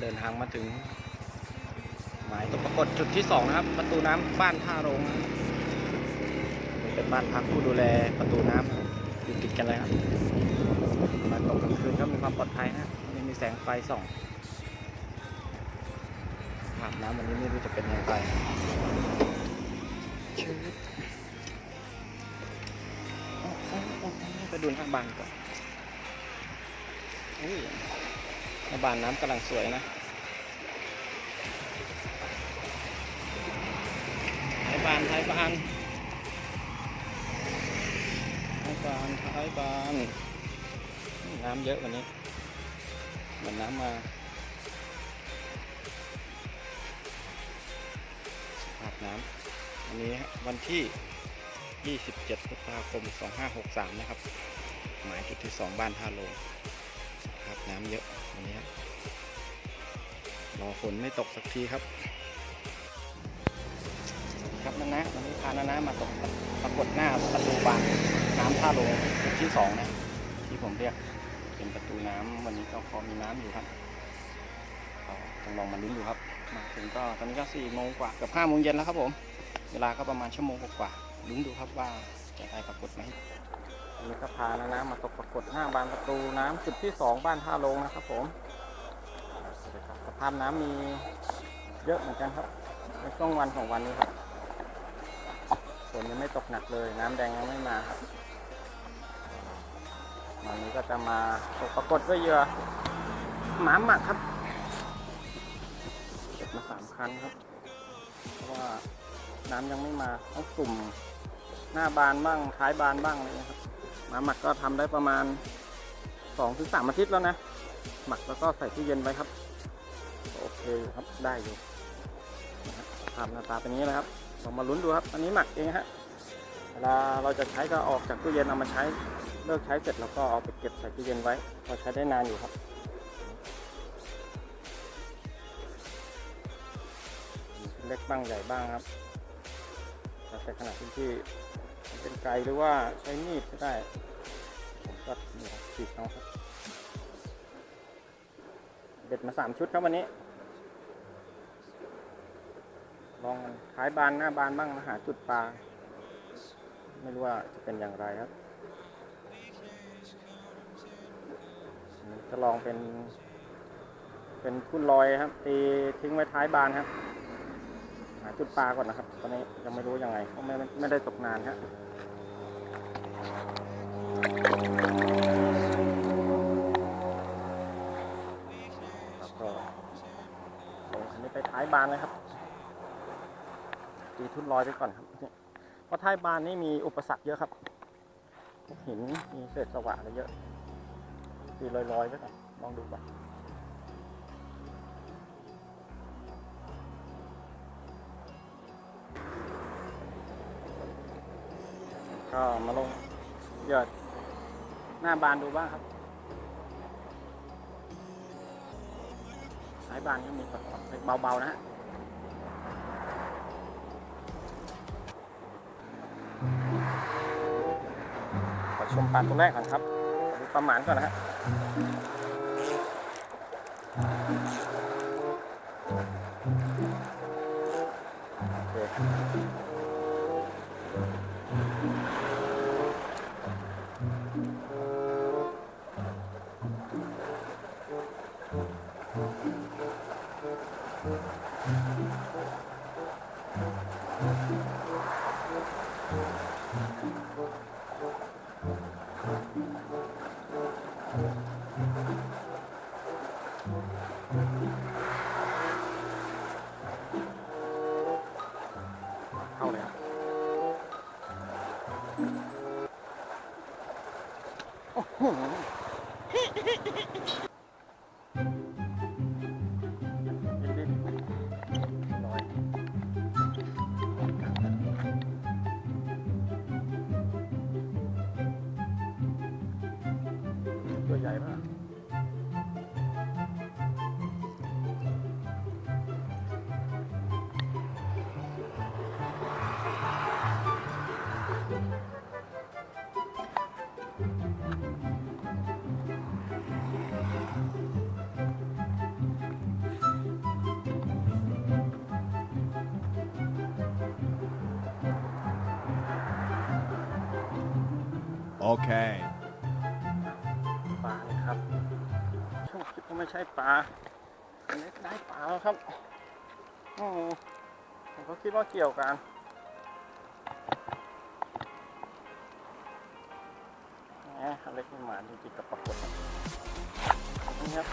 เดินทางมาถึง หมายตกปรากฏจุดที่สองนะครับ ประตูน้ำบ้านท่าโรงนี่เป็นบ้านพักผู้ดูแลประตูน้ำอยู่ติดกันเลยครับมาตกกลางคืนก็มีความปลอดภัยนะไม่มีแสงไฟส่องอาบน้ำวันนี้ไม่รู้จะเป็นย่างไรชืดไปดูหน้าบ้านก่อนอ บานน้ำกำลังสวยนะท้ายบานท้ายบานท้ายบานท้ายบานน้ำเยอะวันนี้เหมือนน้ำมาอาบน้ำวันนี้วันที่ 27พฤษภาคม 2563 นะครับ หมายจุดที่ 2 บ้านท่าโลง อาบน้ำเยอะวันนี้รอฝนไม่ตกสักทีครับ ครับนานะวันนี้พานานะมาตกปรากฏหน้าประตูบานน้ำท่าโลงจุดที่สองนะ ที่ผมเรียกเป็นประตูน้ำวันนี้ก็พอมีน้ำอยู่ครับต้องลองมาลุ้นดูครับ มาถึงก็ตอนนี้ก็สี่โมงกว่าเกือบห้าโมงเย็นแล้วครับผม เวลาก็ประมาณชั่วโมงกว่า ลุ้นดูครับว่าจะได้ปรากฏไหมวันนี้ก็พานานะมาตกปรากฏหน้าบานประตูน้ำจุดที่สองบ้านท่าลงนะครับผมสภาพน้ำมีเยอะเหมือนกันครับ ในช่วงวันของวันนี้ครับฝนยังไม่ตกหนักเลย น้ำแดงยังไม่มาครับวันนี้ก็จะมาตกปรากฏด้วยเหยื่อหมาหมักครับเก็บมาสามคันครับ เพราะว่าน้ำยังไม่มาต้องกลุ่ม หน้าบานบ้างท้ายบานบ้างอะไรเงี้ยครับหมาหมักก็ทำได้ประมาณสองถึงสามอาทิตย์แล้วนะ หมักแล้วก็ใส่ตู้เย็นไว้ครับ โอเคครับได้อยู่นะครับภาพหน้าตาเป็นนี้นะครับลองมาลุ้นดูครับ อันนี้หมักเองฮะเวลาเราจะใช้ก็ออกจากตู้เย็นเอามาใช้เลิกใช้เสร็จแล้วก็เอาไปเก็บใส่ตู้เย็นไว้พอใช้ได้นานอยู่ครับเล็กบ้างใหญ่บ้างครับ แต่ขนาดที่ที่เป็นไกลหรือว่าใช้มีดก็ได้ ผมก็นี่ครับฉีกเอาครับ เด็ดมาสามชุดครับวันนี้ ลองท้ายบานหน้าบานบ้างมาหาจุดปลา ไม่รู้ว่าจะเป็นอย่างไรครับ จะลองเป็น เป็นพุ่นลอยครับ ตีทิ้งไว้ท้ายบานครับาจุดปลาก่อนนะครับ ตอนนี้ยังไม่รู้ยังไงเพราะไม่ไม่ได้ตกนานครับแล้วก็ส่งอันนี้ไปท้ายบานเลยครับตีทุ่นลอยไปก่อนครับเพราะท้ายบานนี่มีอุปสรรคเยอะครับ หินมีเศษสวะอะไรเยอะตีลอยๆไปก่อนลองดูก่อน ก็มาลงเหยอดหน้าบานดูบ้างครับสายบานก็มีแบบเบาๆนะฮะขอชมปานตัวแรกก่อนครับดูประมาณก่อนนะฮะ เข้าเลยครับโอ้โห Okay. ไม่ใช่ปลาอันนี้ได้ปลาแล้วครับโอ้ผมก็คิดว่าเกี่ยวกันแหมเล็กไม่หมาจริงๆกับปรากฏนี่ครับ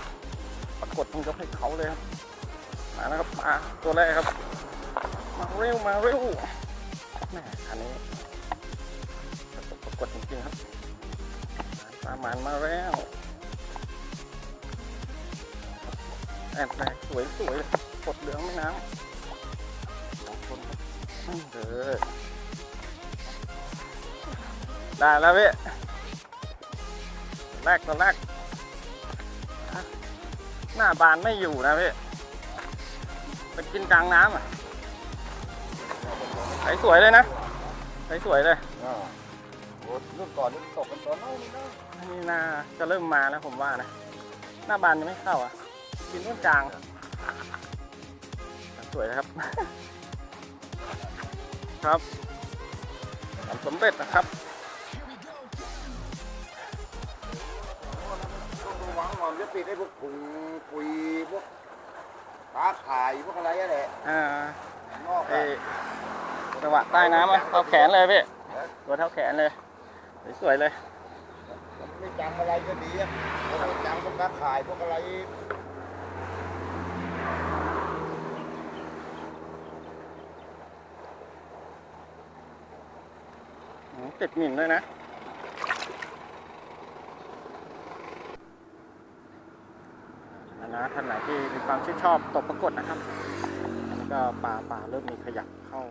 ปรากฏต้องยกให้เขาเลยครับมาแล้วครับปลาตัวแรกครับ มาเร็วมาเร็วแหมอันนี้ปรากฏปรากฏจริงๆครับปลาหมันมาแล้ว แอบแตกสวยสวยๆกดเหลืองไม่น้ำสองคนครับอื้อเด้อได้แล้วพี่แรกตัวแรกอะหน้าบานไม่อยู่นะพี่ไปกินกลางน้ำอะใสสวยเลยนะใสสวยเลยอ่าโอ้รุ่นก่อนนี่ตกกันตอนเล่านี่นะนี่น่าจะเริ่มมาแล้วผมว่านะ หน้าบานยังไม่เข้าอะ กินต้นกลาง สวยนะครับ ครับทำสำเร็จนะครับต้องระวังหน่อยจะติดไอ้พวกถุงปุ๋ยพวกปลาข่ายพวกอะไรอะแหละอ่านอกเออะจังหวะใต้น้ำอะเท่าแขนเลยพี่ตัวเท่าแขนเลย สวยๆเลยมันไม่จำอะไรก็ดีอะมันไม่จำพวกปลาข่ายพวกอะไร ติดหมิ่นด้วยนะ นะท่านไหนที่มีความชื่นชอบตกปรากฏนะครับอันนี้ก็ปลาปลาเริ่มมีขยับเข้า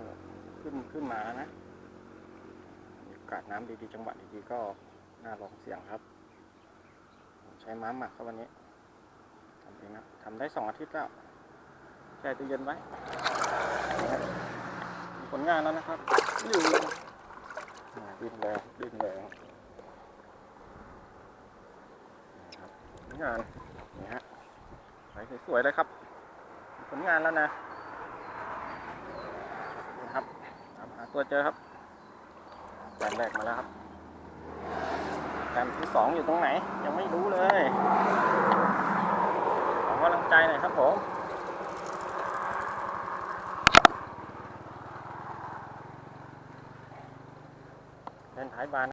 ขึ้นขึ้นมาแล้วนะมีโอกาสน้ำดีๆ จังหวะดีๆ ก็น่าลองเสี่ยงครับ ใช้ม้าหมักครับวันนี้ทำเองนะทำได้สองอาทิตย์แล้วแช่ตู้เย็นไว้มีผลงานแล้วนะครับอยู่ ดิ้นแรงดิ้นแรงนะครับผลงานนี่ฮะสวยๆเลยครับ ผลงานแล้วนะนี่ครับหาตัวเจอครับแต้มแรกมาแล้วครับแต้มที่สองอยู่ตรงไหน ยังไม่รู้เลยขอกำลังใจหน่อยครับผม เล่นท้ายบาน